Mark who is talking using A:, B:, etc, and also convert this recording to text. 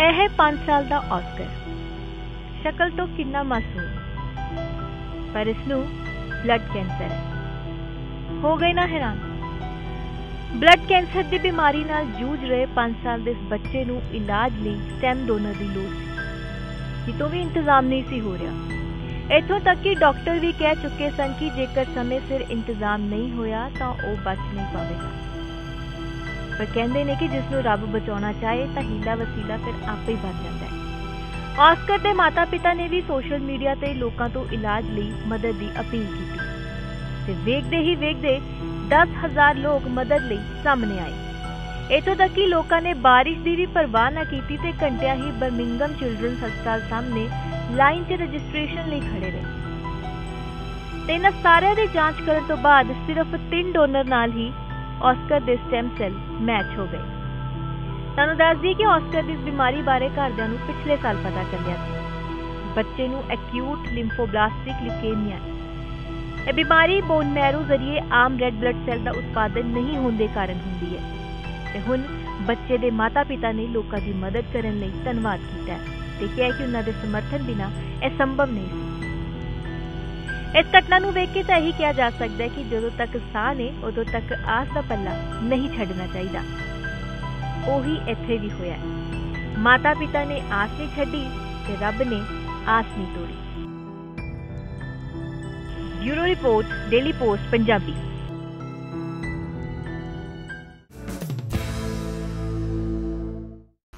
A: ਇਹ ਹੈ 5 ਸਾਲ ਦਾ ਆਸਕਰ ਸ਼ਕਲ ਤੋਂ ਕਿੰਨਾ ਮਾਸੂਮ? ਪਰ ਇਸ ਨੂੰ ਬਲੱਡ ਕੈਂਸਰ ਹੈ। ਹੋ ਗਏ ਨਾ ਹੈਰਾਨ। ਬਲੱਡ ਕੈਂਸਰ ਦੀ ਬਿਮਾਰੀ ਨਾਲ ਜੂਝ ਰਹੇ 5 ਸਾਲ ਦੇ ਇਸ ਬੱਚੇ ਨੂੰ ਇਲਾਜ ਲਈ ਸਟੈਮ ਡੋਨਰ ਦੀ ਲੋੜ ਸੀ। ਕਿਤੋਂ ਵੀ ਇੰਤਜ਼ਾਮ ਨਹੀਂ ਸੀ ਹੋ ਰਿਹਾ। ਇੱਥੋਂ ਤੱਕ ਕਿ ਡਾਕਟਰ ਵੀ ਕਹਿ ਚੁੱਕੇ ਸਨ ਕਿ ਜੇਕਰ ਸਮੇਂ ਸਿਰ ਇੰਤਜ਼ਾਮ ਨਹੀਂ ਹੋਇਆ ਤਾਂ ਉਹ ਬਚ ਨਹੀਂ ਪਾਵੇਗਾ। ਪਰ ਕਹਿੰਦੇ ਨੇ ਕਿ ਜਿਸ ਨੂੰ ਰੱਬ ਬਚਾਉਣਾ ਚਾਹੇ ਤਾਂ ਹੀਲਾ ਵਸੀਲਾ ਫਿਰ ਆਪੇ ਹੀ ਬਣ ਜਾਂਦਾ ਹੈ। ਆਸਕਰ ਦੇ ਮਾਤਾ-ਪਿਤਾ ਨੇ ਵੀ ਸੋਸ਼ਲ ਮੀਡੀਆ ਤੇ ਲੋਕਾਂ ਤੋਂ ਇਲਾਜ ਲਈ ਮਦਦ ਦੀ ਅਪੀਲ ਕੀਤੀ। ਤੇ ਵੇਖਦੇ ਹੀ ਵੇਖਦੇ 10000 ਲੋਕ ਮਦਦ ਲਈ ਸਾਹਮਣੇ ਆਏ। ਇਥੋਂ ਤੱਕ ਕਿ ਲੋਕਾਂ ਨੇ ਬਾਰਿਸ਼ ਦੀ ਵੀ ਪਰਵਾਹ ਨਾ ਕੀਤੀ ਤੇ ਘੰਟਿਆਂ ਹੀ ਬਰਮਿੰਗਮ ਚਿਲਡਰਨ ਹਸਪਤਾਲ ਸਾਹਮਣੇ ਲਾਈਨ 'ਚ ਰਜਿਸਟ੍ਰੇਸ਼ਨ ਲਈ ਖੜੇ ਰਹੇ। ਤੇ ਇਹਨਾਂ ਸਾਰਿਆਂ ਦੀ ਜਾਂਚ ਕਰਨ ਤੋਂ ਬਾਅਦ ਸਿਰਫ 3 ਡੋਨਰ ਨਾਲ ਹੀ ਆਸਕਰ ਦੇ ਸਟੈਮ ਸੈੱਲ ਮੈਚ ਹੋ ਗਏ। ਤੁਹਾਨੂੰ ਦੱਸ ਦਈਏ ਕਿ ਆਸਕਰ ਦੀ ਇਸ ਬਿਮਾਰੀ ਬਾਰੇ ਘਰਦਿਆਂ ਨੂੰ ਪਿਛਲੇ ਸਾਲ ਪਤਾ ਚੱਲਿਆ ਸੀ। ਬੱਚੇ ਨੂੰ ਐਕਿਊਟ ਲਿੰਫੋਬਲਾਸਟਿਕ ਲਿਊਕੇਮੀਆ ਇਹ ਬਿਮਾਰੀ ਬੋਨ ਮੈਰੋ ਜ਼ਰੀਏ ਆਮ ਰੈੱਡ ਬਲੱਡ ਸੈੱਲ ਦਾ ਉਤਪਾਦਨ ਨਹੀਂ ਹੋਣ ਦੇ ਕਾਰਨ ਹੁੰਦੀ ਹੈ। ਤੇ ਹੁਣ ਬੱਚੇ ਦੇ ਮਾਤਾ-ਪਿਤਾ ਨੇ ਲੋਕਾਂ ਦੀ ਮਦਦ ਕਰਨ ਲਈ ਧੰਨਵਾਦ ਕੀਤਾ ਹੈ। ਤੇ ਕਿਹਾ ਕਿ ਉਹਨਾਂ ਦੇ ਸਮਰਥਨ ਬਿਨਾ ਇਹ ਸੰਭਵ ਨਹੀਂ ਸੀ। ਇਸ ਘਟਨਾ ਨੂੰ ਵੇਖ ਕੇ ਤਾਂ ਇਹੀ ਕਿਹਾ ਜਾ ਸਕਦਾ ਹੈ ਕਿ ਜਦੋਂ ਤੱਕ ਸਾਹ ਨੇ, ਉਦੋਂ ਤੱਕ ਆਸ ਦਾ ਪੱਲਾ ਨਹੀਂ ਛੱਡਣਾ ਚਾਹੀਦਾ। ਉਹੀ ਇੱਥੇ ਵੀ ਹੋਇਆ ਮਾਤਾ ਪਿਤਾ ਨੇ ਆਸ ਨਹੀਂ ਛੱਡੀ ਤੇ ਰੱਬ ਨੇ ਆਸ ਨਹੀਂ ਤੋੜੀ। Bureau report, daily post, Punjabi.